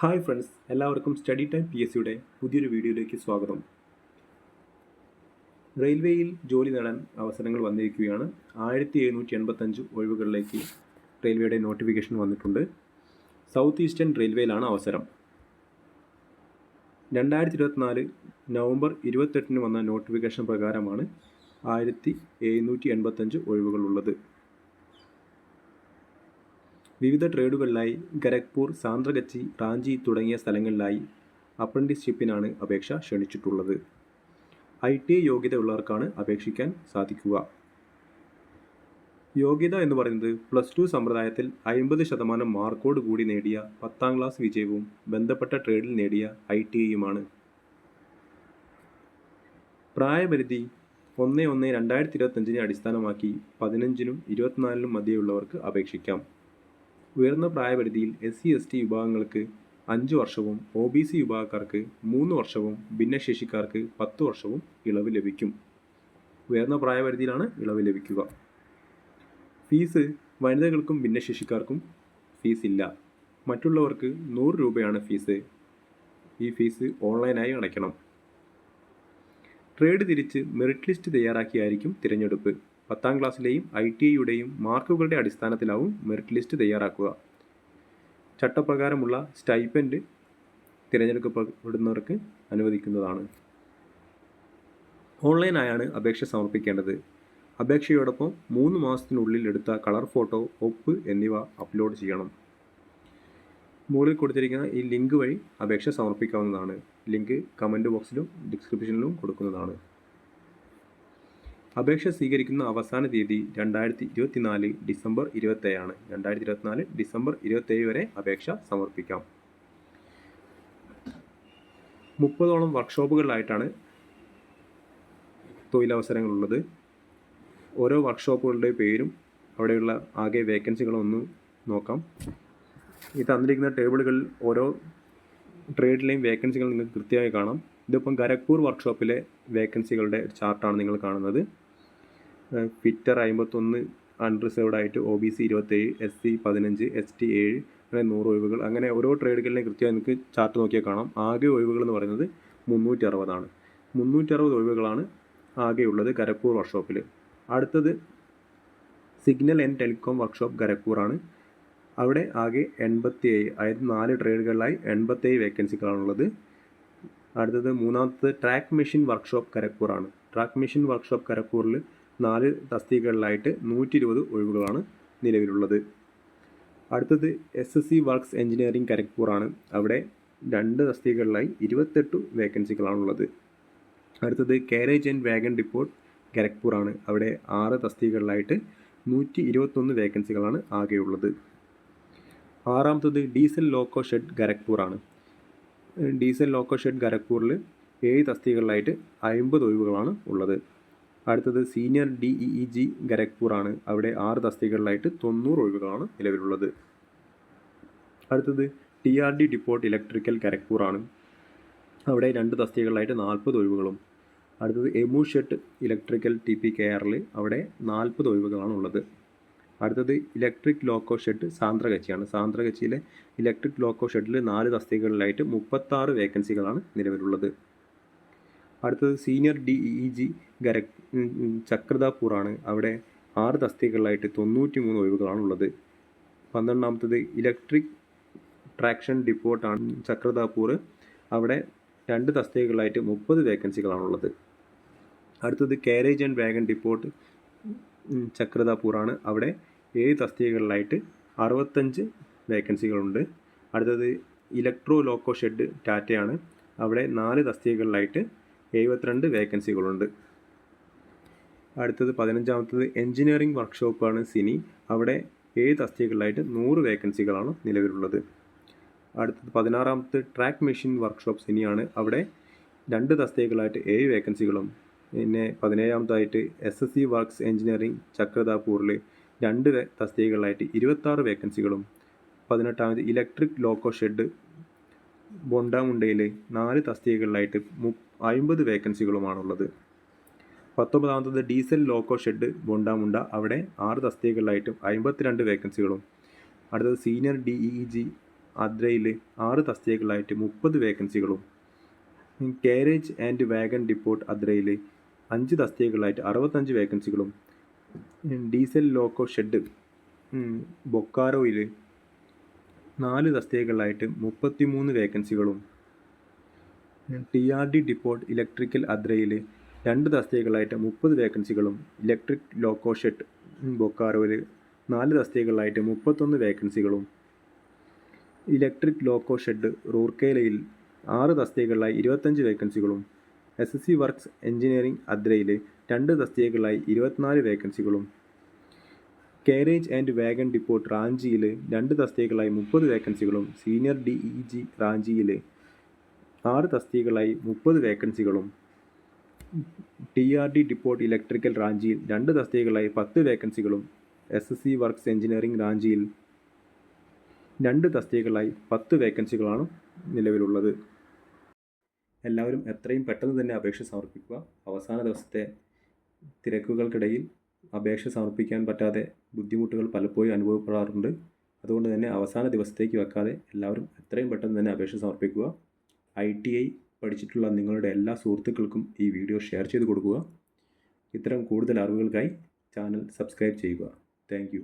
Hi friends എല്ലാവർക്കും study time P S സിയുടെ പുതിയൊരു വീഡിയോയിലേക്ക് സ്വാഗതം. റെയിൽവേയിൽ ജോലി നേടാൻ അവസരങ്ങൾ വന്നിരിക്കുകയാണ്. ആയിരത്തി എഴുന്നൂറ്റി എൺപത്തഞ്ച് ഒഴിവുകളിലേക്ക് റെയിൽവേയുടെ നോട്ടിഫിക്കേഷൻ വന്നിട്ടുണ്ട്. സൗത്ത് ഈസ്റ്റേൺ റെയിൽവേയിലാണ് അവസരം. രണ്ടായിരത്തി ഇരുപത്തിനാല് നവംബർ ഇരുപത്തെട്ടിന് വന്ന നോട്ടിഫിക്കേഷൻ പ്രകാരമാണ് ആയിരത്തി എഴുന്നൂറ്റി എൺപത്തഞ്ച് ഒഴിവുകളുള്ളത്. വിവിധ ട്രേഡുകളിലായി ഖരഗ്പൂർ സാന്ദ്രഗച്ചി റാഞ്ചി തുടങ്ങിയ സ്ഥലങ്ങളിലായി അപ്രന്റീസ്ഷിപ്പിനാണ് അപേക്ഷ ക്ഷണിച്ചിട്ടുള്ളത്. ഐ ടി ഐ യോഗ്യതയുള്ളവർക്കാണ് അപേക്ഷിക്കാൻ സാധിക്കുക. യോഗ്യത എന്ന് പറയുന്നത് പ്ലസ് ടു സമ്പ്രദായത്തിൽ അമ്പത് ശതമാനം മാർക്കോട് കൂടി നേടിയ പത്താം ക്ലാസ് വിജയവും ബന്ധപ്പെട്ട ട്രേഡിൽ നേടിയ ഐ ടി ഐയുമാണ് പ്രായപരിധി ഒന്ന് ഒന്ന് രണ്ടായിരത്തി ഇരുപത്തഞ്ചിനെ അടിസ്ഥാനമാക്കി പതിനഞ്ചിനും ഇരുപത്തിനാലിനും മധ്യയുള്ളവർക്ക് അപേക്ഷിക്കാം. ഉയർന്ന പ്രായപരിധിയിൽ എസ് സി എസ് ടി വിഭാഗങ്ങൾക്ക് അഞ്ച് വർഷവും ഒ ബി സി വിഭാഗക്കാർക്ക് മൂന്ന് വർഷവും ഭിന്നശേഷിക്കാർക്ക് പത്ത് വർഷവും ഇളവ് ലഭിക്കും. ഉയർന്ന പ്രായപരിധിയിലാണ് ഇളവ് ലഭിക്കുക. ഫീസ് വനിതകൾക്കും ഭിന്നശേഷിക്കാർക്കും ഫീസ് ഇല്ല. മറ്റുള്ളവർക്ക് നൂറ് രൂപയാണ് ഫീസ്. ഈ ഫീസ് ഓൺലൈനായി അടയ്ക്കണം. ട്രേഡ് തിരിച്ച് മെറിറ്റ് ലിസ്റ്റ് തയ്യാറാക്കിയായിരിക്കും തിരഞ്ഞെടുപ്പ്. പത്താം ക്ലാസ്സിലെയും ഐ ടി ഐയുടെയും മാർക്കുകളുടെ അടിസ്ഥാനത്തിലാവും മെറിറ്റ് ലിസ്റ്റ് തയ്യാറാക്കുക. ചട്ടപ്രകാരമുള്ള സ്റ്റൈപ്പൻഡ് തിരഞ്ഞെടുക്കപ്പെടുന്നവർക്ക് അനുവദിക്കുന്നതാണ്. ഓൺലൈനായാണ് അപേക്ഷ സമർപ്പിക്കേണ്ടത്. അപേക്ഷയോടൊപ്പം മൂന്ന് മാസത്തിനുള്ളിൽ എടുത്ത കളർ ഫോട്ടോ ഒപ്പ് എന്നിവ അപ്ലോഡ് ചെയ്യണം. മുകളിൽ കൊടുത്തിരിക്കുന്ന ഈ ലിങ്ക് വഴി അപേക്ഷ സമർപ്പിക്കാവുന്നതാണ്. ലിങ്ക് കമന്റ് ബോക്സിലും ഡിസ്ക്രിപ്ഷനിലും കൊടുക്കുന്നതാണ്. അപേക്ഷ സ്വീകരിക്കുന്ന അവസാന തീയതി രണ്ടായിരത്തി ഇരുപത്തിനാല് ഡിസംബർ ഇരുപത്തേഴാണ് രണ്ടായിരത്തി ഇരുപത്തിനാല് ഡിസംബർ ഇരുപത്തേഴ് വരെ അപേക്ഷ സമർപ്പിക്കാം. മുപ്പതോളം വർക്ക്ഷോപ്പുകളിലായിട്ടാണ് തൊഴിലവസരങ്ങളുള്ളത്. ഓരോ വർക്ക്ഷോപ്പുകളുടെ പേരും അവിടെയുള്ള ആകെ വേക്കൻസികളും ഒന്ന് നോക്കാം. ഈ തന്നിരിക്കുന്ന ടേബിളുകളിൽ ഓരോ ട്രേഡിലെയും വേക്കൻസികൾ നിങ്ങൾക്ക് കൃത്യമായി കാണാം. ഇതിപ്പം ഖരഗ്പൂർ വർക്ക്ഷോപ്പിലെ വേക്കൻസികളുടെ ചാർട്ടാണ് നിങ്ങൾ കാണുന്നത്. ഫിറ്റർ അമ്പത്തൊന്ന് അൺറിസർവ്ഡ് ആയിട്ട് ഒ ബി സി ഇരുപത്തേഴ് എസ് സി പതിനഞ്ച് എസ് ടി ഏഴ് അങ്ങനെ നൂറ് ഒഴിവുകൾ. അങ്ങനെ ഓരോ ട്രേഡുകളിലെയും കൃത്യമായി നിങ്ങൾക്ക് ചാർട്ട് നോക്കിയാൽ കാണാം. ആകെ ഒഴിവുകൾ എന്ന് പറയുന്നത് മുന്നൂറ്റി അറുപതാണ് മുന്നൂറ്റി അറുപത് ഒഴിവുകളാണ് ആകെയുള്ളത് ഖരഗ്പൂർ വർക്ക്ഷോപ്പിൽ അടുത്തത് സിഗ്നൽ ആൻഡ് ടെലികോം വർക്ക്ഷോപ്പ് ഖരഗ്പൂറാണ് അവിടെ ആകെ എൺപത്തി ഏഴ് അതായത് നാല് ട്രേഡുകളിലായി എൺപത്തേഴ് വേക്കൻസികളാണുള്ളത് അടുത്തത് മൂന്നാമത്തത് ട്രാക്ക് മെഷീൻ വർക്ക്ഷോപ്പ് ഖരഗ്പൂറാണ് ട്രാക്ക് മെഷീൻ വർക്ക്ഷോപ്പ് ഖരഗ്പൂറിൽ നാല് തസ്തികകളിലായിട്ട് നൂറ്റി ഇരുപത് ഒഴിവുകളാണ് നിലവിലുള്ളത്. അടുത്തത് S S C works engineering ഖരഗ്പൂറാണ് അവിടെ രണ്ട് തസ്തികകളിലായി ഇരുപത്തെട്ട് വേക്കൻസികളാണുള്ളത്. അടുത്തത് കാരേജ് ആൻഡ് വാഗൺ ഡിപ്പോട്ട് ഖരഗ്പൂറാണ് അവിടെ ആറ് തസ്തികകളിലായിട്ട് നൂറ്റി ഇരുപത്തൊന്ന് വേക്കൻസികളാണ് ആകെയുള്ളത്. ആറാമത്തത് ഡീസൽ ലോക്കോ ഷെഡ് ഖരഗ്പൂറാണ് ഡീസൽ ലോക്കോ ഷെഡ് ഖരഗ്പൂരിൽ ഏഴ് തസ്തികകളിലായിട്ട് അമ്പത് ഒഴിവുകളാണ് ഉള്ളത്. അടുത്തത് senior D E E G ഖരഗ്പൂറാണ് അവിടെ ആറ് തസ്തികകളിലായിട്ട് തൊണ്ണൂറ് ഒഴിവുകളാണ് നിലവിലുള്ളത്. അടുത്തത് T R D depot electrical ഖരഗ്പൂറാണ് അവിടെ രണ്ട് തസ്തികകളിലായിട്ട് നാൽപ്പത് ഒഴിവുകളും. അടുത്തത് EMU shed electrical T P K ആറിൽ അവിടെ നാൽപ്പത് ഒഴിവുകളാണ് ഉള്ളത്. അടുത്തത് ഇലക്ട്രിക് ലോക്കോ ഷെഡ് സാന്ദ്രകച്ചിയാണ്. സാന്ദ്രകച്ചിയിലെ ഇലക്ട്രിക് ലോക്കോ ഷെഡിൽ നാല് തസ്തികകളിലായിട്ട് മുപ്പത്താറ് വേക്കൻസികളാണ് നിലവിലുള്ളത്. അടുത്തത് സീനിയർ ഡി ഇ ജി ഗര ചക്രതാപൂറാണ്. അവിടെ ആറ് തസ്തികകളിലായിട്ട് തൊണ്ണൂറ്റി മൂന്ന് ഒഴിവുകളാണ് ഉള്ളത് പന്ത്രണ്ടാമത്തത് ഇലക്ട്രിക് ട്രാക്ഷൻ ഡിപ്പോട്ടാണ് ചക്രതാപൂർ. അവിടെ രണ്ട് തസ്തികകളിലായിട്ട് മുപ്പത് വേക്കൻസികളാണുള്ളത്. അടുത്തത് കാരേജ് ആൻഡ് വാഗൺ ഡിപ്പോട്ട് ചക്രതാപൂറാണ്. അവിടെ ഏഴ് തസ്തികകളിലായിട്ട് അറുപത്തഞ്ച് വേക്കൻസികളുണ്ട്. അടുത്തത് ഇലക്ട്രോ ലോക്കോ ഷെഡ് ടാറ്റയാണ്. അവിടെ നാല് തസ്തികകളിലായിട്ട് എഴുപത്തിരണ്ട് വേക്കൻസികളുണ്ട് അടുത്തത് പതിനഞ്ചാമത്തത് എഞ്ചിനീയറിംഗ് വർക്ക്ഷോപ്പാണ് സിനി. അവിടെ ഏഴ് തസ്തികകളിലായിട്ട് നൂറ് വേക്കൻസികളാണ് നിലവിലുള്ളത്. അടുത്തത് പതിനാറാമത്തെ ട്രാക്ക് മെഷീൻ വർക്ക്ഷോപ്പ് സിനിയാണ്. അവിടെ രണ്ട് തസ്തികകളായിട്ട് ഏഴ് വേക്കൻസികളും പിന്നെ പതിനേഴാമതായിട്ട് S S C works engineering ചക്രതാപൂറിൽ രണ്ട് തസ്തികകളിലായിട്ട് ഇരുപത്താറ് വേക്കൻസികളും പതിനെട്ടാമത് ഇലക്ട്രിക് ലോക്കോ ഷെഡ് ബൊണ്ടാമുണ്ടയിൽ നാല് തസ്തികകളിലായിട്ട് മു അമ്പത് വേക്കൻസികളുമാണുള്ളത്. പത്തൊമ്പതാമത്തത് ഡീസൽ ലോക്കോ ഷെഡ് ബോണ്ടാമുണ്ട അവിടെ ആറ് തസ്തികകളിലായിട്ടും അമ്പത്തിരണ്ട് വേക്കൻസികളും. അടുത്തത് സീനിയർ ഡി ഇ ജി അദ്രയിൽ ആറ് തസ്തികകളിലായിട്ട് മുപ്പത് വേക്കൻസികളും. കാരേജ് ആൻഡ് വാഗൺ ഡിപ്പോർട്ട് അദ്രയിൽ അഞ്ച് തസ്തികകളിലായിട്ട് അറുപത്തഞ്ച് വേക്കൻസികളും. ഡീസൽ ലോക്കോ ഷെഡ് ബൊക്കാറോയിൽ നാല് തസ്തികകളായിട്ട് മുപ്പത്തിമൂന്ന് വേക്കൻസികളും. T R D depot electrical അദ്രയിലെ രണ്ട് തസ്തികകളായിട്ട് മുപ്പത് വേക്കൻസികളും ഇലക്ട്രിക് ലോക്കോ ഷെഡ് ബൊക്കാറോയിൽ നാല് തസ്തികകളായിട്ട് മുപ്പത്തൊന്ന് വേക്കൻസികളും ഇലക്ട്രിക് ലോക്കോ ഷെഡ് റൂർക്കേലയിൽ ആറ് തസ്തികകളായി ഇരുപത്തഞ്ച് വേക്കൻസികളും S S C works engineering അദ്രയിൽ രണ്ട് തസ്തികകളായി ഇരുപത്തിനാല് വേക്കൻസികളും കാരേജ് ആൻഡ് വാഗൺ ഡിപ്പോട്ട് റാഞ്ചിയിൽ രണ്ട് തസ്തികകളായി മുപ്പത് വേക്കൻസികളും സീനിയർ ഡി ഇ ജി റാഞ്ചിയിൽ ആറ് തസ്തികകളായി മുപ്പത് വേക്കൻസികളും T R D depot electrical റാഞ്ചിയിൽ രണ്ട് തസ്തികകളായി പത്ത് വേക്കൻസികളും S S C works engineering റാഞ്ചിയിൽ രണ്ട് തസ്തികകളായി പത്ത് വേക്കൻസികളാണ് നിലവിലുള്ളത്. എല്ലാവരും എത്രയും പെട്ടെന്ന് തന്നെ അപേക്ഷ സമർപ്പിക്കുക. അവസാന ദിവസത്തെ തിരക്കുകൾക്കിടയിൽ അപേക്ഷ സമർപ്പിക്കാൻ പറ്റാതെ ബുദ്ധിമുട്ടുകൾ പലപ്പോഴും അനുഭവപ്പെടാറുണ്ട്. അതുകൊണ്ട് തന്നെ അവസാന ദിവസത്തേക്ക് വെക്കാതെ എല്ലാവരും എത്രയും പെട്ടെന്ന് തന്നെ അപേക്ഷ സമർപ്പിക്കുക. ഐ ടി ഐ പഠിച്ചിട്ടുള്ള നിങ്ങളുടെ എല്ലാ സുഹൃത്തുക്കൾക്കും ഈ വീഡിയോ ഷെയർ ചെയ്ത് കൊടുക്കുക. ഇത്തരം കൂടുതൽ അറിവുകൾക്കായി ചാനൽ സബ്സ്ക്രൈബ് ചെയ്യുക. താങ്ക്